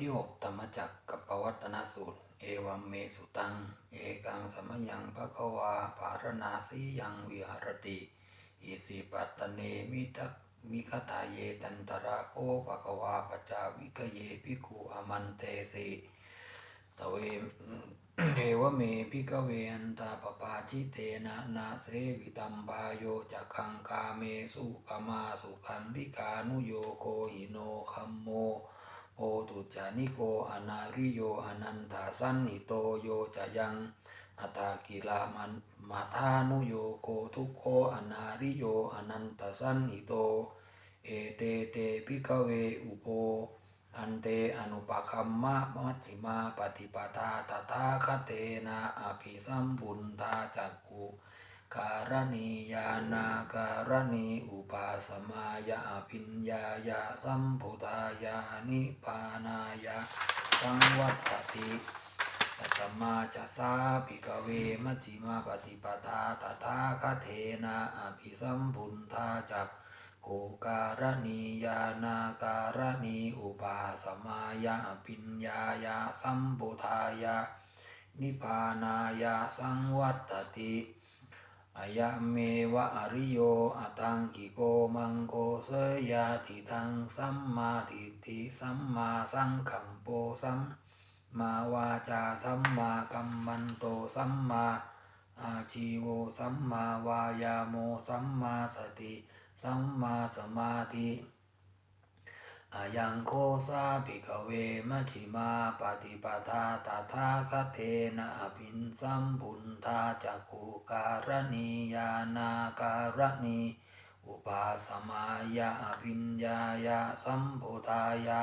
ที่หกธรรมจักกับปวัตนสูตร เอวัมเมสุตัง เอกังสมยังภะคะวาภารณาสียังวิหารติ อิสิปัตตเนมิทักมิคตาเยตันตระโคภะคะวาปจาวิกเยภิกุอมันเตสิตเวเอวเมพิกเวนตาปปาชิเตนะนาเสวิตัมบาโยจักขังกาเมสุกามาสุขันธิกานุโยโคหิโนคัมโม โอตุจานิโกอนาริโยอนันตาสันนิโตโยจะยังอัตากิลามันมาธานุโยโกทุโคอนาริโยอนันตสันนิโต เอเตเตพิกเวอุโปอันเตอนุปคัมมะมัชฌิมาปฏิปทาตถาคเตนะอภิสัมบุนทาจักกุ การณียานาการณีอุปาสมายาอภิญญายาสัมพุทายานิปานายาสังวัตติตัสมาจะสาภิกเวมัชฌิมาปฏิปทาตถาคเทนะอภิสัมบุนทาจักโกการณียานาการณีอุปาสมายาปิญญายาสัมปุทายานิพานายาสังวัตติายะเมวะอริโยอตังกิโกมังโกเสยาทิทังสัมมาทิฏฐิสัมมาสังคังโปสัมมาวาจาสัมมากัมมันโตสัมมาอาชีโวสัมมาวายาโมสัมมาสติ สัมมาสมาธิ อายังโคสาภิกเวมัชิมาปฏิปทาตถาคเทนะอภินสัมบุนทาจักขุการณียานาการณีอุปาสมายาอภิญญายาสัมพุทายา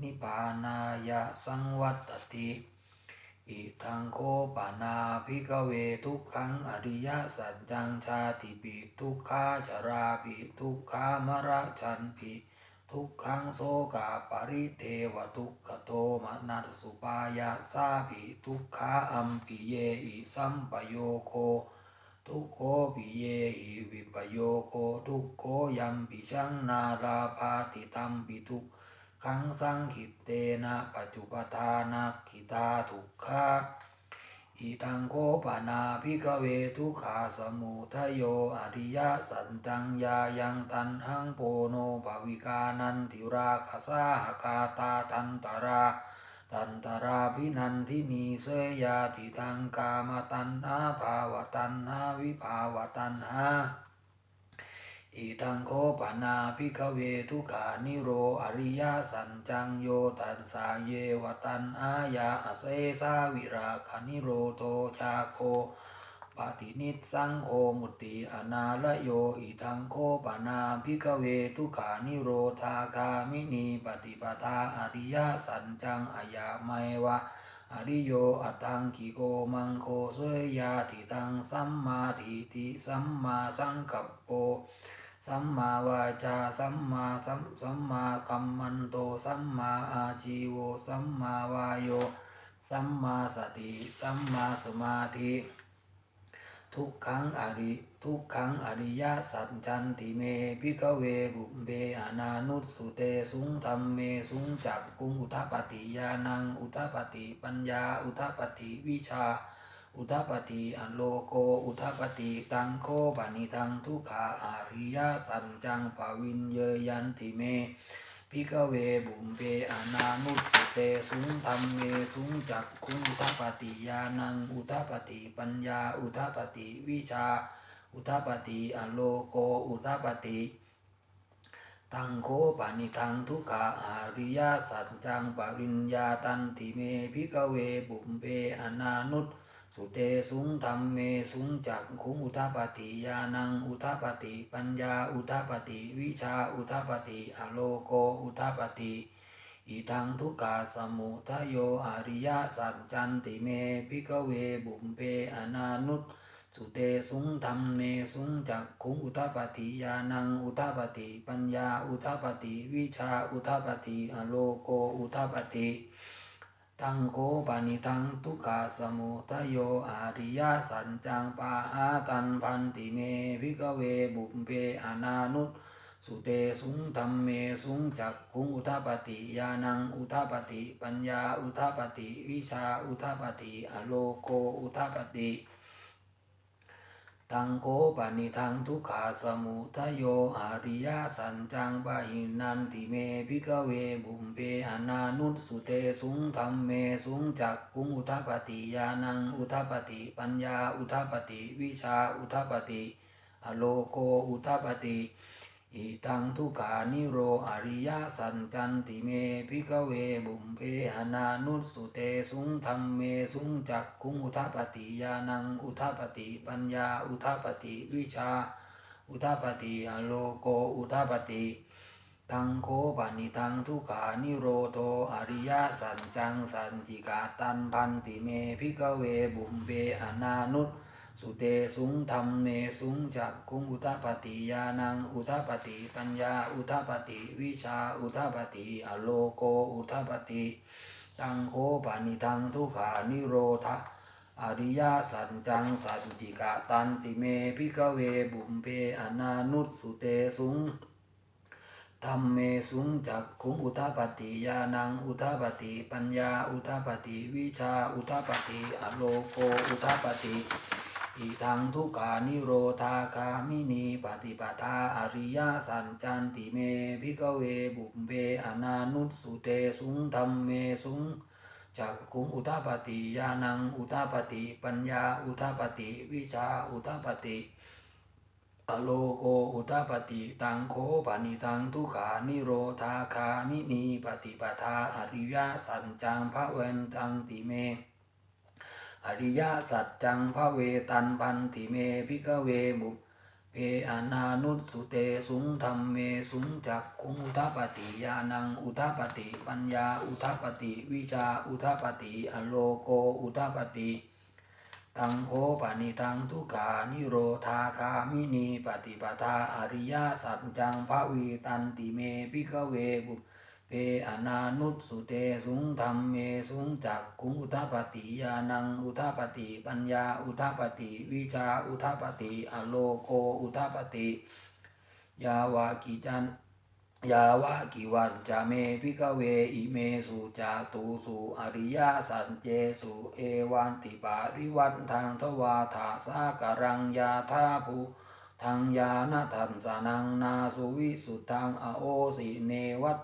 นิพานายาสังวัตติอิทังโคปานาภิกเวทุกขังอริยสัจจังชาติปิทุกขาชราปิทุกขามรชันปิ ทุกขังโสกาปริเทวทุกขโตมนัสสุปายาสาปิทุกขาอัมปิเยอิสัมปโยโค ทุกโคปิเยหิวิปโยโค ทุกโคยัมปิชังนาลาภาติตัมปิทุกขังสังขิตเตนะปัจจุปทานาคิตาทุกขา อิทังโคปนาภิกเวทุกขาสมุทโยอริยสันจังยายังตันหังโปโนภาวิกานันติราคาสาหกาตาทันตราตันตราพินันทินีเสยาติทังกามตันหาภาวตันหาวิภาวตันหา อิทังโคปนาภิกเวทุขานิโรอริยสัญจังโยตันสาเยวตันอายาอเสสาวิราคานิโรโตชาโคปฏินิสังโฆมุติอนาลโยอิทังโคปนาภิกเวทุขานิโรธาคามินีปฏิปทาอริยสัจจังอายาไมวะ อริโยอัตังกิโกมังโคเสยยาติตังสัมมาทิฏฐิสัมมาสังกัปโปสัมมาวาจาสัมมาสัมสัมมากัมมันโตสัมมาอาชีโวสัมมาวายโยสัมมาสติสัมมาสมาธิ ทุกขังอริทุกขังอริยสัจจันติเมพิกเวบุเบอนานุสุเตสุงธรรมเมสุงจักกุงอุทปฏิยานังอุทปฏิปัญญาอุทปฏิวิชา อุทปฏิอันโลโกอุทปฏิตังโคปนิตังทุกขาอาริยสัจจังปวินเยยันติเม พิกเวบุมเปอนานุสเตสุงธรรมเมสุงจักคุงอุทปฏิยานังอุทปฏิปัญญาอุทปฏิวิชา อุทปฏิอโลโกอุทปฏิตังโคปานิทังทุกขาอาริยสัจจังปริญญาตันติเมพิกเวบุมเปอนานุส สุเตสุงธรรมเมสุงจักขุงอุทปฏิยานังอุทปฏิปัญญาอุทปฏิวิชาอุทปฏิอโลโกอุทปฏิอิทังทุกขาสมุทโยอริยสัจจันติเมพิกเวบุมเปอนานุตสุเตสุงธรรมเมสุงจักขุงอุทปฏิยานังอุทปฏิปัญญาอุทปฏิวิชาอุทปฏิอโลโกอุทปฏิ ตังโคปนิทังทุกขาสมุทโยอาริยสัจจังปาหาตันพันติเมวิกเวบุพเปอนานุตสุเตสุงธรรมเมสุงจักขุงอุทาปฏิญาณังอุทาปฏิปัญญาอุทาปฏิวิชาอุทาปฏิอโลโกอุทาปฏิ ตังโกปนิทังทุกขาสมุทโยอริยสัญจังปะหินันติเมพิกเวบุมเปอนานุสุเตสุงธรรมเมสุงจักกุงอุทปติญาณังอุทปติปัญญาอุทปติวิชาอุทปติอโลโกอุทปติ อิตังทุกขานิโรอริยสัจจันติเมพิกเวบุมเพอนานุสุเตสุงธรรมเมสุงจักขุงอุทปฏิญาณังอุทปฏิปัญญาอุทปฏิวิชา อุทปฏิอโลโกอุทปฏิตังโคปานิทังทุกขานิโรโทอริยสัจจังสันจิกาตันพันติเมพิกเวบุมเปอนานุต สุเตสุงธรรมเมสุงจักคุงอุทาปฏิญาณังอุทาปฏิปัญญาอุทาปฏิวิชาอุทาปฏิอโลโกอุทาปฏิตังโคปานิทังทุขานิโรธาอริยสัจจังสัจจิกาตันติเมพิกเวบุมเปอนานุสุเตสุงธรรมเมสุงจักขุงอุทาปฏิญาณังอุทาปฏิปัญญาอุทาปฏิวิชาอุทาปฏิอโลโกอุทาปฏิ อิทังทุกานิโรธาคามินีปฏิปทาอริยสัจจันติเมพิกเวบุมเบอนานุสุเตสุงธรรมเมสุงจักขุงอุทาปฏิญาณังอุทาปฏิปัญญาอุทาปฏิวิชาอุทาปฏิอโลโกอุตปฏิตังโคปานิตังทุกขานิโรธาคามินีปฏิปทาอริยสัจจังพระเวนตังติเม อริยสัจจังพระเวตันพันติเมพิกเวมุเพอนานุสุเตสุงธรรมเมสุงจักขุงอุทปฏิญาณังอุทปฏิปัญญาอุทปฏิวิชาอุทปฏิอโลโกอุทปฏิตังโคปนิทังทุกานิโรธาคามินีปฏิปทาอริยสัจจังภะวีตันติเมพิกเวบุ เปอนานุสุเตสุงธรรมเมสุงจักขุงอุทปฏิญาณังอุทปฏิปัญญาอุทปฏิวิชาอุทปฏิอโลโกอุทปฏิยาวากิจันยาวะกิวันจาเมพิกเวอิเมสุจาตุสุอริยสัจเจสุเอวันติปาริวันทางทวาถาสากรังยาธาภูทางยานาทันสานังนาสุวิสุทังอโอสิเนวัต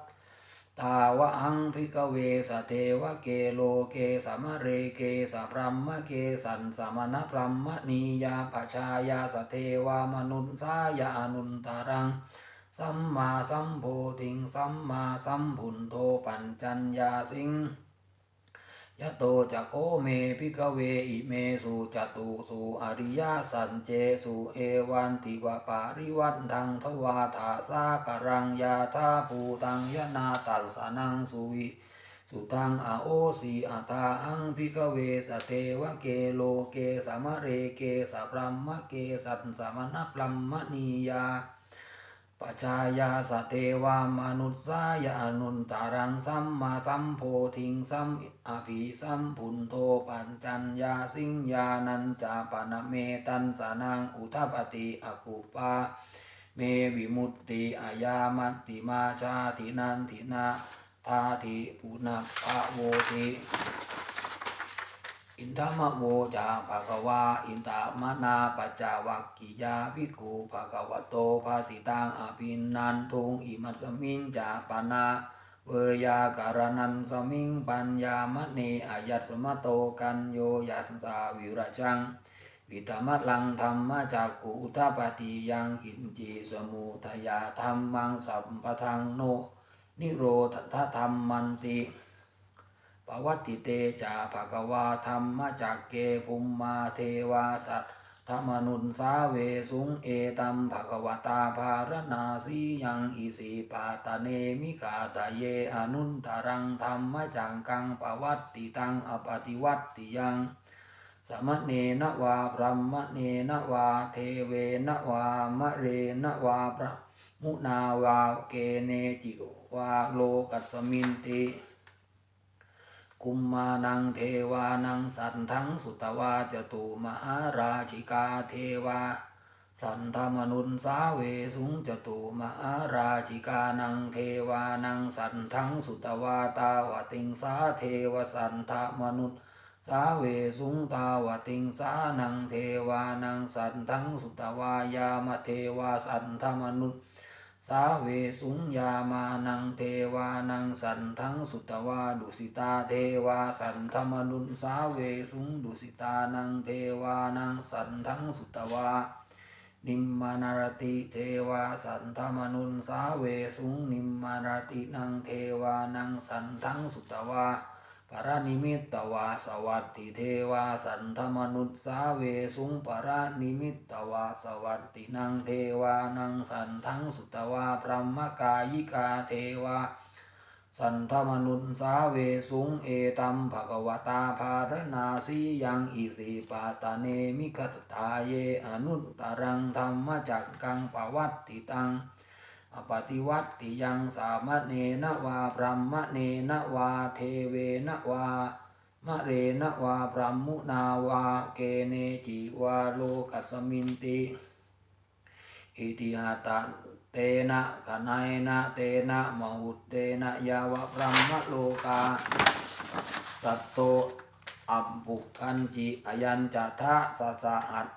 ตาวะอังพิกเวสเทวะเกโลเกสมะเรเกสพรัมมะเกสันสมณพรัมมณียาปชายาสเทวามนุนสายานุนตารัง สัมมาสัมโพธิงสัมมาสัมพุนโทปัญจัญญาสิง ยะโตจะโคเมพิกเวอิเมสุจตุสุอริยสัจเจสุเอวันติวะปาริวันทังทวาถาสากรังยาธาภูตังยนาตัสนังสุวิสุตังอาโอสีอาตาอังพิกเวสเทวะเกโลเกสมะเรเกสัพรัมมะเกสัตสมณพรัมมณียา ปัจายาสเทวามนุษสายานุนตารังสัมมาสัมโพธิงสัมอภิสัมพุนโตปัญจัญญาสิงญานันจาปนเมตันสานังอุทปติอกุปาเมวิมุตติอายามัตติมาชาตินันทินาทาทิปุณพะโวติ อินทมะโวจาภะคะวาอินตามนาปัจจาวัคกิยาภิกขุภะคะวะโตภาสิตังอภินนันทุงอิมัสมิงจาปนาเวยาการนันสมิงปัญญามะเนอายัตสมโตกันโยยัสสาวิราชังวิตามัตลังธรรมจากขุอุทปฏิยังหินจีสมุทยาธรรมังสัมปทังโน นิโรธทธรรมมันติ ปวัตติเตจาภะคะวาธรรมจักเกภุมมาเทวาสัตธรรมนุนสาเวสุงเอตัมภะคะวตาภารณาสียังอิสิปาตเนมิกาตเยอนุนตรังธรรมจังกังปวัตติตังอปฏิวัตติยังสมณเนนะวาพรหมเนนวาเทเวนวามะเรนวาพระมุนาวาเกเนจิวาโลกัสมินติ กุมมานังเทวานังสันทั้งสุตวาจตุมหาราชิกาเทวา สันธมนุนสาเวสุงจตุมหาราชิกานังเทวานังสันทั้งสุตวาตาวติงสาเทวสันธมนุนสาเวสุงตาวติงสานังเทวานังสันทั้งสุตวายามเทวาสันธมนุน สาเวสุงยามานังเทวานังสันทังสุตวาดุสิตาเทวาสันธมนุนสาเวสุงดุสิตานังเทวานังสันทังสุตวานิมมานารติเทวาสันธมนุนสาเวสุงนิมมานารตินังเทวานังสันทังสุตวา ปรนิมิตตวาสวัตติเทวาสันธมนุนสาเวสุงปรนิมิตตวาสวัตตินังเทวานังสันทังสุตวาพรหมกายิกาเทวาสันธมนุนสาเวสุงเอตัมภะกวตาภารนาสียังอิสิปาตาเนมิคตตาเยอนุตตรังธรรมจักกังปวัตติตัง อปฏิวัติยังสามเนนะวาพรหมเนนะวาเทเวนะวามะเรนะวาพรหมุนาวาเกเนจิวาโลกัสมินติ อิติหาตะเตนะกนายนะเตนะมหุตเตนะยาวะพรหมโลกา สัตโตอัมปุกันจิอยัญจะทะสัสสะหัต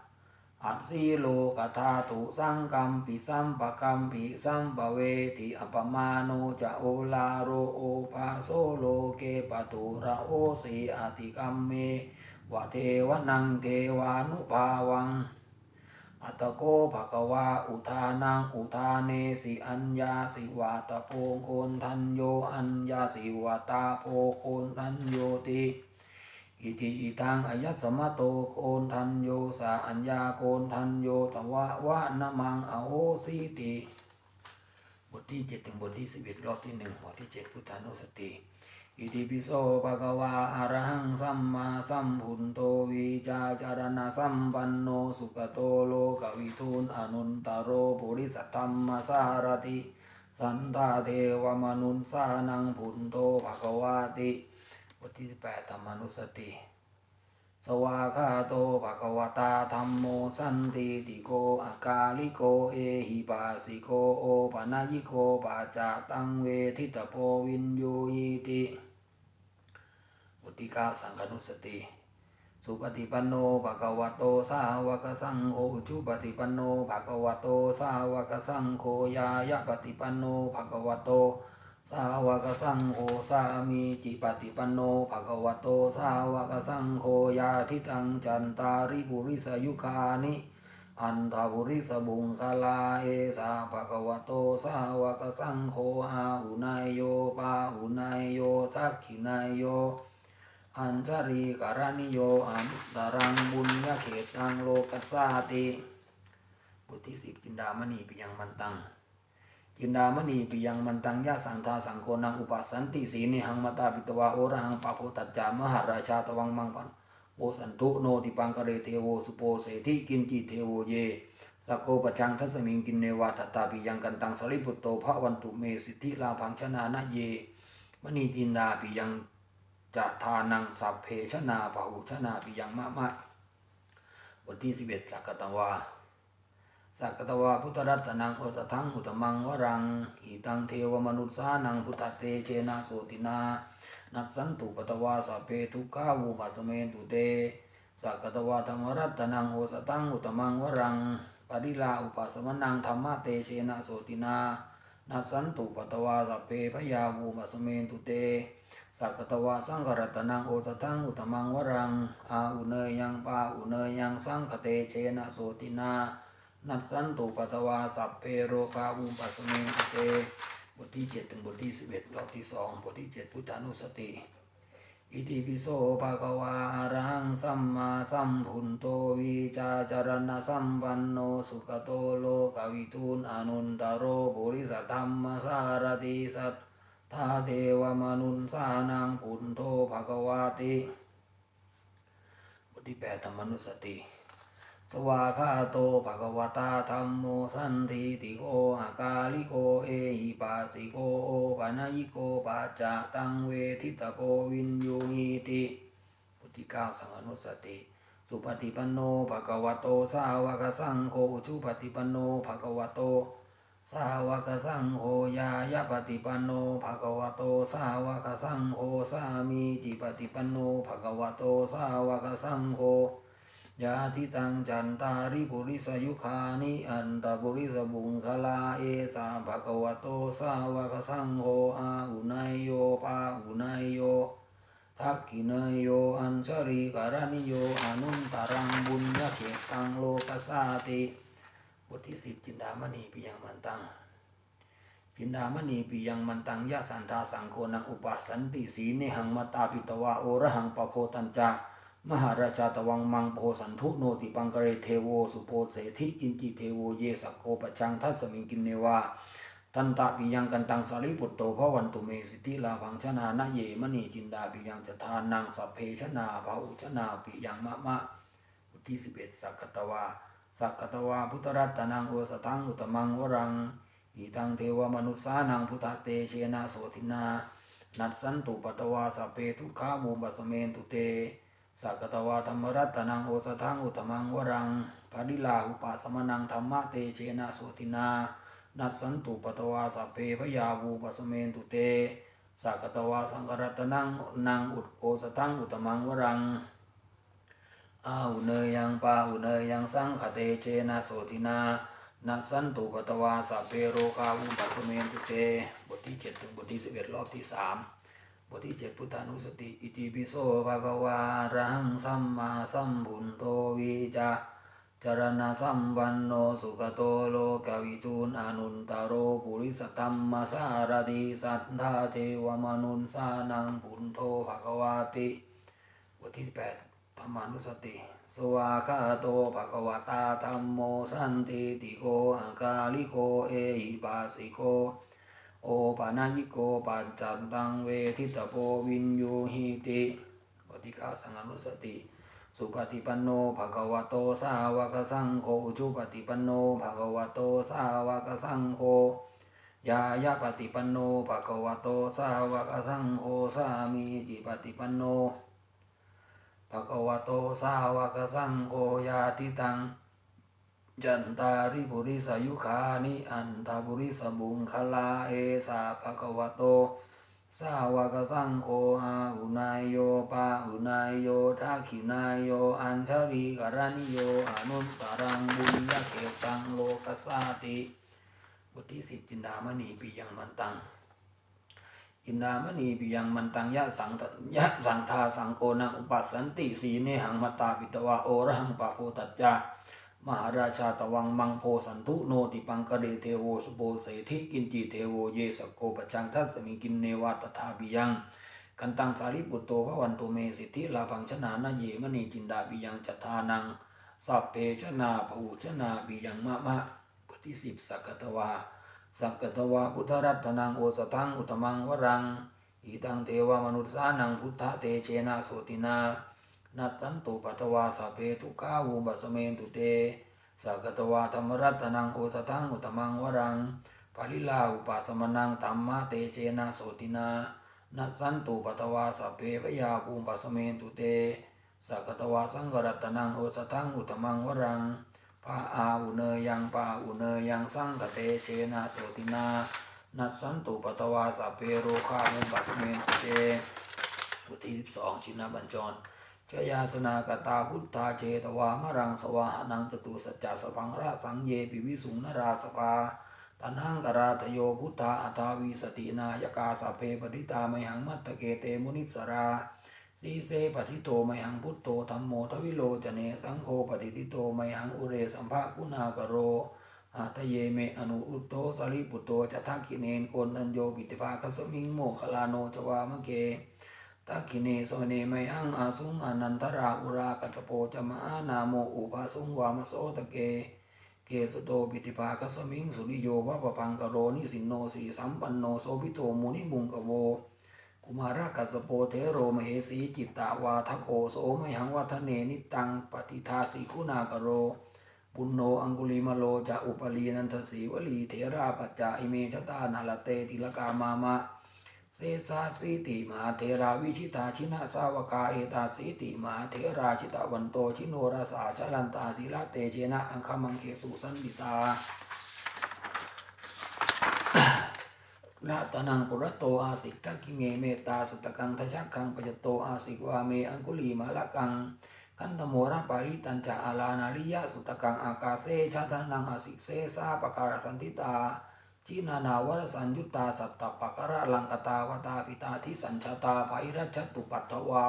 อัตสีโลกธาตุสังกัมปิสัมปะกัมปิสัมปเวทิอปมาโนจะโอลาโรโอภาโซโลเกปตุระโอสีอติกัมเมวะเทวนังเทวานุภาวัง อัตโกภะคะวาอุทานังอุทาเนสิอัญญาสิวาตโพโคนทันโยอัญญาสิวาตาโพโคนทันโยติ อิติอิทังอายัสมะโตโคนทันโยสาอัญญาโคนทันโยตวะวะนะมังอโหสิติบทที่เจ็ดถึงบทที่สิบเอ็ดรอบที่หนึ่งหัวที่เจ็ดพุทธานุสติ อิติปิโสภะคะวาอะระหังสัมมาสัมพุนโตวิจาจารณสัมปันโนสุขโตโลกวิทูนอนุนตโรปุริสัทธัมมสารติ สันทาเทวมนุนสานังพุนโตภะคะวาติ บทที่แปดธรรมานุสติ สวาคาโตภะคะวตาธรรมโมสันติติโกอากาลิโกเอหิปัสิโกโอปะนายิโกปัจจตังเวทิตโพวินยูหิติบทที่เก้าสังฆนุสติสุปฏิปันโนภะคะวะโตสาวกสังโฆจุปฏิปันโนภะคะวะโตสาวกสังโฆยายะปฏิปันโนภะคะวะโต สาวกสังโฆสามีจิปฏิปันโนภะคะวะโต สาวกสังโฆยาทิตังจันตาริปุริสยุคานิอันทาบุริสบุงคลาเอสาภะคะวะโต สาวกสังโฆอาหุนายโยปาหุนายโยทักขินายโย อัญจรีการณิโยอันตรังบุญญาเขตังโลกัสสาติ บทที่สิบจินดามณีปิยังมันตัง จินดามณีปิยังมันตังยะสังทาสังโฆนังอุปัสสันติสีนิหังมตาปิตวาโอระหังปะโพตัจจามหาราชาตวังมังปันโอสันตุโนติปังกเรเทโวสุโปเสธิกินจิเทโวเยสกโกปชังทัสมิงกินเนวาทตตาปิยังกันตังสริปุตโตภะวันตุเมสิทธิลาพังชนานะเยมณีจินดาปิยังจะทานังสัพเพชนาภาหุชนาปิยังมะมะบทที่สิบเอ็ดสักกตวา สักตวาพุทธรัตนังโอสทังอุตมังวรังอิตังเทวมนุษสานังพุทธเตเชนะโสตินา นัสสันตุปตวาสัพเพทุกขาวุปัสเมตุเตสักตวาธรรมรัตนังโอสทังอุตมังวรังปริลาอุปัสมนังธรรมะเตเชนะโสตินา นัสสันตุปตวาสัพเพพยาวุปัสเมตุเตสักตวาสังขรัตนังโอสทังอุตมังวรังอาอุเนยังปาอุเนยยังสังคเตเชนะโสตินา นัสสันตุปตวาสัพเพโรคาอุปัสเมตเตบทที่เจ็ดถึงบทที่สิบเอ็ดรอบที่สองบทที่เจ็ดพุทธานุสติอิติปิโสภะคะวาอรหังสัมมาสัมพุนโตวิจาจารณสัมปันโนสุขโตโลกวิทูนอนุนตโรปุริสธรรมสารติสัทธาเทวมนุนสานังพุนโตภะคะวาติบทที่แปดธรรมนุสติ สวาคาโตภะคะวตาธรรมโมสันทิติโกอากาลิโกเอหิปัสสิโกโอปะนายิโกปัจจตังเวทิตโพวินยูหิติบทที่เก้าสังฆนุสติ สุปฏิปันโนภะคะวะโตสาวกสังโฆอุชุปฏิปันโนภะคะวะโตสาวกสังโฆยายะปฏิปันโนภะคะวะโตสาวกสังโฆสามีจิปฏิปันโนภะคะวะโตสาวกสังโฆ ยาทิตังจันตาริปุริสยุคานิอันตปุริสบุงคลาเอสาภะคะวโตสาวกสังโฆอาหุนายโยปาหุนายโยทักขิเนยโยอัญชรีการณิโยอนุนตารังบุญญาเขตังโลกัสสาติบทที่สิบจินดามณีปิยังมันตังจินดามณีปิยังมันตังยะสันทาสังโฆนังอุปัสสันติสีเนหังมตาปิตวะโอระหังปะโพตัญจา มหาราชาตวังมังโพสันทุโนติปังกเรเทโวสุโพเสธิกินจิเทโวเยสกโกปชังทัสมิงกินเนวาทันตาปิยังกันตังสาริปุตโตพระวันตุเมสิทิลาภังชนานะเยมณีจินดาปิยังจะทานังสัพเพชนาภาอุชนาปิยังมะมะบทที่สิบเอ็ดสักกตวาสักกตวาพุทธรัตนังโอสทังอุตมังวรังอีตังเทวมนุษานังพุทธเตเชนะโสทินา นัดสันตุปตวาสัพเพทุกขาบูมบัสเมนตุเต สักตวาธรรมรัตนังโอสทังอุตมังวรังปาริลาหุปาสมนังธรรมะเตเชนะโสทินานัสสันตุปตวาสัพเพพยาวูปสเมนตุเตสักตวาสังกรัตนังนางอุดโอสทังอุตมังวรังอาุเนยังปาหุเนยังสังคเตเชนะโสตินานัสสันตุปตวาสัพเพโรคาวุปสเมนตุเตบทที่เจ็ดถึงบทที่สิบเอ็ดรอบที่สาม บทที่เจ็ดพุทธานุสติ อิติปิโสภะคะวาระหังสัมมาสัมพุนโตวิจาจรณะสัมปันโนสุขโตโลกวิจูนอนุนตโรปุริสธรรมสารติสัทธาเทวมนุนสานังปุนโทภะคะวาติบทที่แปดธรรมานุสติ สวาคาโตภะคะวตาธรรมโมสันติติโกอากาลิโกเอหิปัสสิโก โอปานายิโกปัจจันตังเวทิตโพวินยูหิติบทที่เก้าสังฆานุสติ สุปฏิปันโนภะคะวะโตสาวกสังโฆอุจุปฏิปันโนภะคะวะโตสาวกสังโฆยายะปฏิปันโนภะคะวะโตสาวกสังโฆสามีจิปฏิปันโนภะคะวะโตสาวกสังโฆยาติตัง จันตาริบุริสายุคานิอันตาบุริสบุงคลาเอสาภะควโต สาวกสังโฆอาหุนายโยปาหุนายโยทักขินายโย อัญชลีการณิโยอนุตตรังบุญญาเขตังโลกัสสาติบทที่สิบจินดามณีปิยังมันตังอินดามณีปิยังมันตังยะสังตยะสังทาสังโกนังอุปัสสันติสีเนหังมตตาปิตวะโอรหังปะโพตัจจา มหาราชาตวังมังโพสันทุโนติปังกะเรเทโวสุโปเสธิกินจิเทโวเยสโกปจังทัสมิกินเนวาตถาบิยังกันตังสาริปุตโตพระวันโตเมสิทธิลาภังชนานาเยมณีจินดาบิยังจัทานังสัพเพชนาภูชนาบิยังมะมะบทที่สิบสักกตวาสักกตวาพุทธรัตนังโอสทังอุตมังวรังอีตังเทวมนุษสานังพุทธเตเชนะโสตินา นัสสันตุปัตวาสเพทุกาวุบัสเมนตุเตสักตวาธรรมรัตนังโอสทังอุตมังวรังปาลิลาอุปสมนังตัมมาเตเชนะโสตินานัสสันตุปัตวาสัพเพพยาภูมิปัสเมนตุเตสักตวาสังกรัตนังโอสทังอุตมังวรังปาอาอุเนยังปาอุเนยังสังกเตเชนะโสตินานัสสันตุปัตวาสเพโรคามุปัสเมนตุเตบทที่สิบสองชินบัญจร ชยาสนากตาพุทธาเจตวามรังสวาหนังจตุสัจจสพังราสังเยปิวิสุงนราสภาตันหังกราทโยพุทธาอัตาวีสตินายกาสเพปริตาไมหังมัตตเกเตมุนิสราสีเสปฏิโตไมหังพุทโตธรรมโมทวิโลจเนสังโฆปฏิทิโตไมหังอุเรสัมภะกุณากโรอาทะเยเมอนุอุตโตสาริปุตโตจะทักขิเนนโกนัญโยปิติภาคสมิงโมคลาโนจวามะเก ตักขิเนสวเนไมหังอาสุงอนันตราอุรากัจโปจะมานาโมอุปาสุงวามโสตะเก เกสุโตปิติภาคสมิงสุริโยวะปะปังกโรนิสินโนสีสัมปันโนโสภิโตมุนิมุงกโว กุมารกัสโปเทโรมเหสีจิตตาวาทโกโสไมหังวัฒเนนิตังปฏิทาสีคุณากโรปุณโนอังกุลิมโลจะอุปลีนันทสีวลีเถราปัจจาอิเมชตานาลเตติลกามามะ เสสาสีติมหาเทราวิชิตาชินะสาวกาเอตาสีติมหาเทราชิตาวันโตชิโนราสาชลันตาศีลาเตเชนะอังคามังเคสุสันติตานาตนังปุรโตอาสิกกิเมเมตตาสตกังทชักังปจโตอาสิกวาเมอังคุลีมาละกังกันตโมระปาริตัญจอาลานาริยะสุตกังอากาเซชาทานังอาสิกเซสาปการสันติตา จีนานาวรสัญยุตตาสัตตปะกระลังกตาวตาปิตาทิสัญชาตาภายรัชตุปัตถวา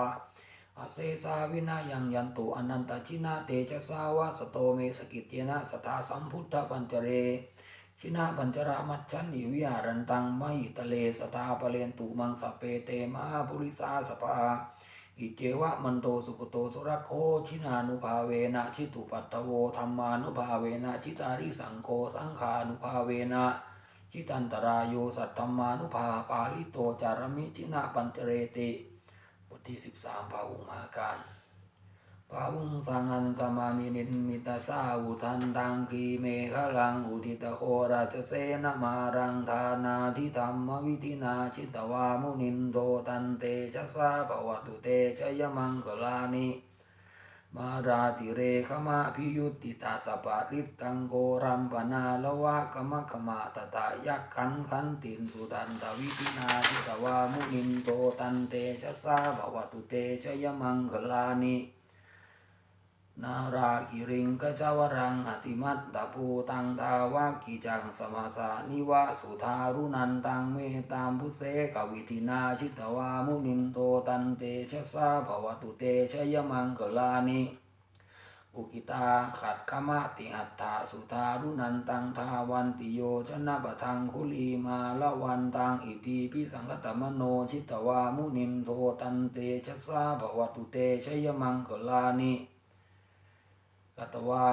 อาเซสาวินายังยันตุอนันตชินาเตชะสาวาสโตเมสกิจเจนะสทาสัมพุทธปัญจเร ชินาปัญจรามัจฉันนิวิหารันตังไมตะเลสตาปเลนตุมังสเปเตมหาบุริสาสปาอิเจวะมันโตสุขโตสุรโคชินานุภาเวนะชิตุปัตตโวธรรมานุภาเวนะชิตาริสังโฆสังขานุภาเวนะ ชิตันตรายโยสัตธรรมานุภาปาลิโตจารมิชินาปัญจเรติบทที่สิบสามพาหุมาการปาวุงสังหันสมามินินมิตาสาวุทันตังกีเมฆลังอุทิตโคราชเสนมารังธานาทิธรรมวิธินาชิตวามุนินโตตันเตชะสาภวตุเตชยมังกลานิ มาราติเรขมาพิยุติตาสปาริตังโกรัมปนาละวะกมะขมาตตายักขันขันตินสุตันตวิธินาทิตวามุนินโตตันเตชะสาบวตุเตชยมังกลานิ นารากิริงกจาวรังอติมัตตาภูตังทาวากิจังสมาสานิวะสุธารุนันตังเมตามพุเสกวิธินาชิตวามุนินโตตันเตชะสาภวตุเตชยมังกลานิอุกิตาขัดขมะติหัตถาสุธารุนันตังทาวันติโยชนะปะทังคุลีมาละวันตังอิติปิสังกตมโนชิตวามุนินโทตันเตชะสาภวตุเตชยมังกลานิ กัตวา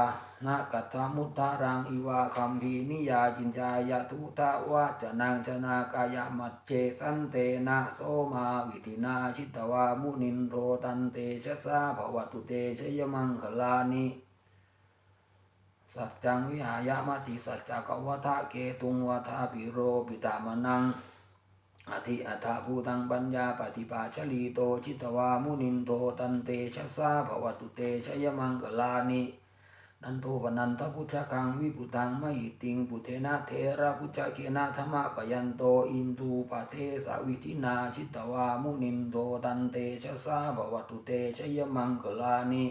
นากัตถมุตตารังอิวาคัมภีนิยาจินจายทุตะวะจะนังชนากายมัจเจสันเตนะโสมาวิธินาชิตวามุนินโทตันเตชะสาภวตุเตชยมังคลานิสัจจังวิหายามติสัจจกวัฏเกตุงวัฏปิโรปิตามนัง อธิอัฐภูตังปัญญาปฏิปาชลีโตชิตวามุนินโทตันเตชะสาภวตุเตชยมังกลานินันโทปนันทพุทธคังวิปุตังมหิติงปุเทนะเทระพุทธเคนะธรรมะปยันโตอินทูปะเทสาวิธินาชิตวามุนินโทตันเตชะสาภวตุเตชยมังกลานิ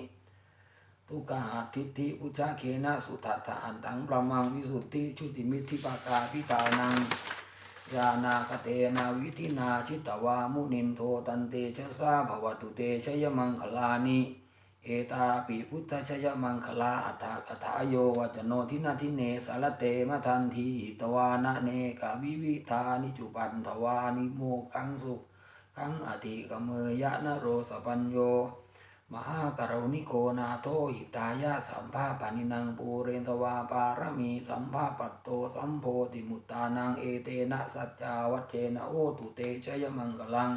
ทุกขาทิฏฐิอุจาเคนะสุทัตถะหันตังประมังวิสุทธิชุติมิทธิปากาพิตานัง ยานาคเตนาวิธินาชิตวามุนินโทตันเตชะสาภวตุเตชยมังคลานิเอตาปิพุทธชยมังคลาอัฏฐกถาโยวัจโนทินาทิเนสารเตมะทันทีตวานะเนกาวิวิธานิจุปันทวานิโมกังสุขังอธิกเมยะนโรสปัญโย มหากรุณิโกนาโทหิตายะสัมภาปนินังปูเรนตวาปารมีสัมภาปัตโตสัมโพธิมุตตานังเอเตนะสัจจาวัจเจนะโอตุเตชยมังกลัง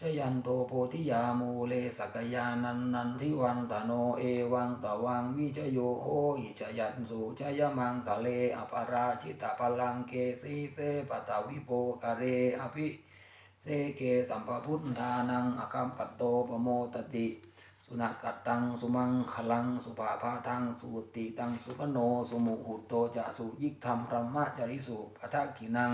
ชยันโตโพธิยามูเลสกยานันนันทิวันตโนเอวังตวังวิจโยโหหิชยันสุชยมังคะเลอปราชิตาพลังเกสีเสปตาวิโปกะเรอภิ เสเกสัมภพุทธานังอคัมปัตโตปโมตติ สุนักัตตัง สุมังคลัง สุภาพาทัง สุติตัง สุปโน สุมุหุโตจะสุยิกธรรมพรหมจริสุปทักขินัง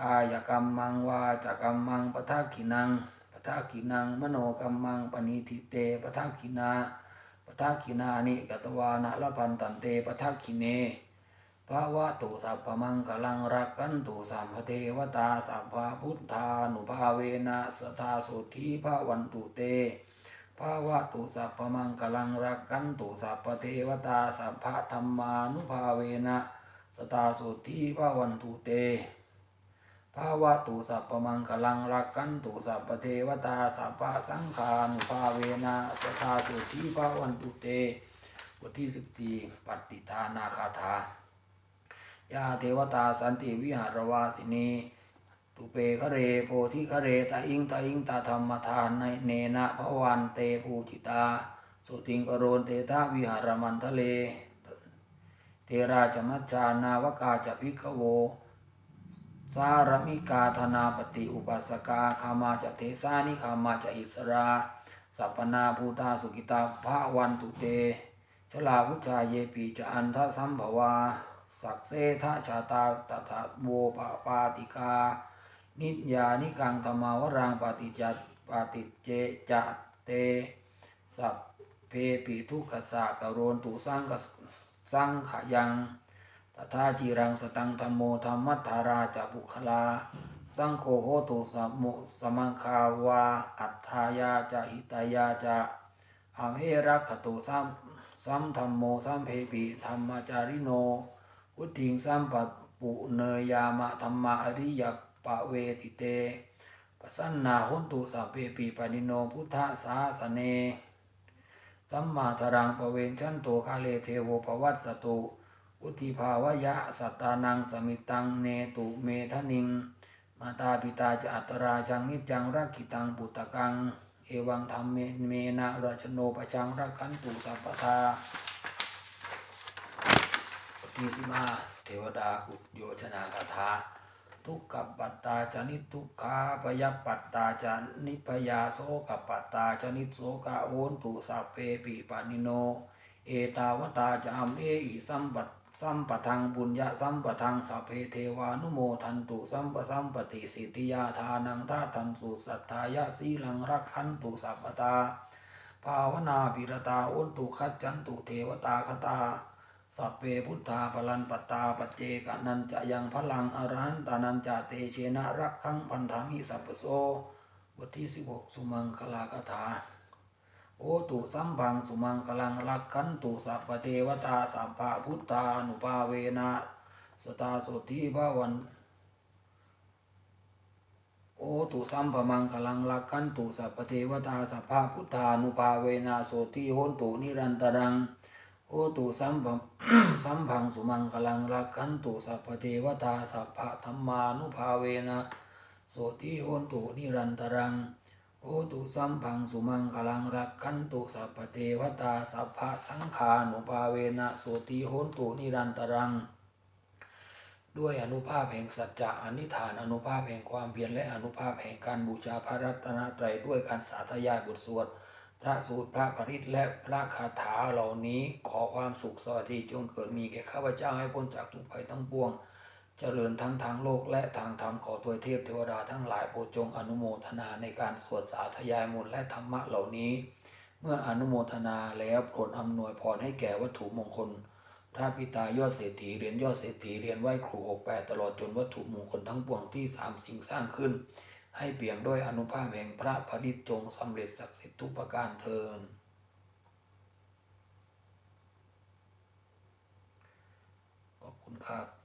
กายกรรมมังวาจากรรมมังปทักขินังปทักขินัง มโนกรรมังปณิทิเตปทักขินาปทักขินานิกตวานะละพันตันเตปทักขิเน ภาวะตุสัพพมังกลังรักกันตุสัมภเทวตาสัพพพุทธานุภาเวนะสทาสุธีภาวันตุเตภาวะตุสัพพมังกลังรักกันตุสัพพเทวตาสัพพธรรมานุภาเวนะสตาสุธีภาวันตุเตภาวะตุสัพพมังคลังรักขันตุสัพพเทวตาสัพพสังขานุภาเวนะสทาสุธีภาวันตุเตบทที่สิบสี่ปฏิทานาคาถา ยาเทวตาสันติวิหารวาสินีตุเปคะเรโพธิคะเรตาอิงตาอิงตาธรรมทานในเนนะพระวันเตภูจิตา สุติงกโรนเตทาวิหารมันทะเล เทราจมัจจานาวกาจะพิกโว สารมิกาธนาปฏิอุปาสกาคามาจะเทสานิคามาจะอิสราสัพนาภูตาสุกิตาภาวันตุเตชลาวุจาเยปีจะอันทสัมภวา สักเซทะชาตาตถาโวปปาติกา นิยานิกังธรรมาวรังปฏิจจปฏิเจจะเต สัพเพปิทุกขสะกโรนตุสังกสสังขยังตถาจิรังสตังธรรมโมธรรมัทธาราจะบุคลา สังโฆโหตุสมุสมังคาวา อัฏฐายาจะหิตายาจะอามเฮรักขตุสัมสัมธรรมโมสัมเพปิธรรมจาริโน วุติงสัมปะปุเนยามะธรรมาอริยปะเวติเตปสันนาหุนตุสัพเพปิปนิโนพุทธสาสเน สัมมาทรังปเวนชันโตคาเลเทโวภวัตสตุอุทิภาวะยะสัตตานังสมิตังเนตุเมทนิง มาตาปิตาจะอัตราชังนิจจังรักขิตังปุตตะกัง เอวังธรรมเมเมนะราชโนปชังรักขันตุสัพพทา ปฏิสิมาเทวดาอุดโยชนาคาถาทุกขปัตตาจนิทุกขาปยปัตตาจนิพยาโสกปัตตาจนิโสกะโอนตุสัพเพปิปานิโน เอตาวตาจามเออิสัมปัตสัมปทังบุญญาสัมปทังสัพเพเทวานุโมทันตุสัมปสัมปติสิทธิยาทานังทาทันสุสัทธายะสีลังรักขันตุสัพพตา ภาวนาปิรตาอุนตุขัจจันตุเทวตาคตา สัพเพพุทธาพลันปตตาปเจกนันจะยังพลังอรหันตานันจะเตเชนะรักขังพันธามิสัพโสบทที่สิบหกสุมังคลาคถาโอตุสัมพังสุมังกลังรักขันตุสัพพเทวตาสัพพะพุทธานุภาเวนะสตาโสทิภาวันโอตุสัมภมังคลังรักขันตุสัพพเทวตาสัพพะพุทธานุภาเวนะโสทิโหนตุนิรันตรัง โอตุสัมภสัมพังสุมังคลังรักขันตุสัพพเทวตาสัพพะธรรมานุภาเวนะโสทิโหนตุนิรันตรัง โอตุสัมพังสุมังคลังรักขันตุสัพพเทวตาสัพพะสังขานุภาเวนะโสติโหนตุนิรันตรัง ด้วยอนุภาพแห่งสัจจะอนิฐานอนุภาพแห่งความเพียรและอนุภาพแห่งการบูชาพระรัตนตรัยด้วยการสาธยายบทสวด พระสูตรพระปริตและพระคาถาเหล่านี้ขอความสุขสวัสดีจงเกิดมีแก่ข้าพเจ้าให้พ้นจากทุกภัยทั้งปวง เจริญทั้งทางโลกและทางธรรมขอตัวเทพเทวดาทั้งหลายโปรดจงอนุโมทนาในการสวดสาธยายมนต์และธรรมะเหล่านี้ เมื่ออนุโมทนาแล้วโปรดอำนวยพรให้แก่วัตถุมงคล พระปิตายอดเศรษฐีเรียนยอดเศรษฐีเรียนไหว้ครูหกแปดตลอดจนวัตถุมงคลทั้งปวงที่สามสิ่งสร้างขึ้น ให้เปี่ยมด้วยอนุภาพแห่งพระผลิตจงสำเร็จศักดิ์สิทธิ์ทุกประการเทินขอบคุณครับ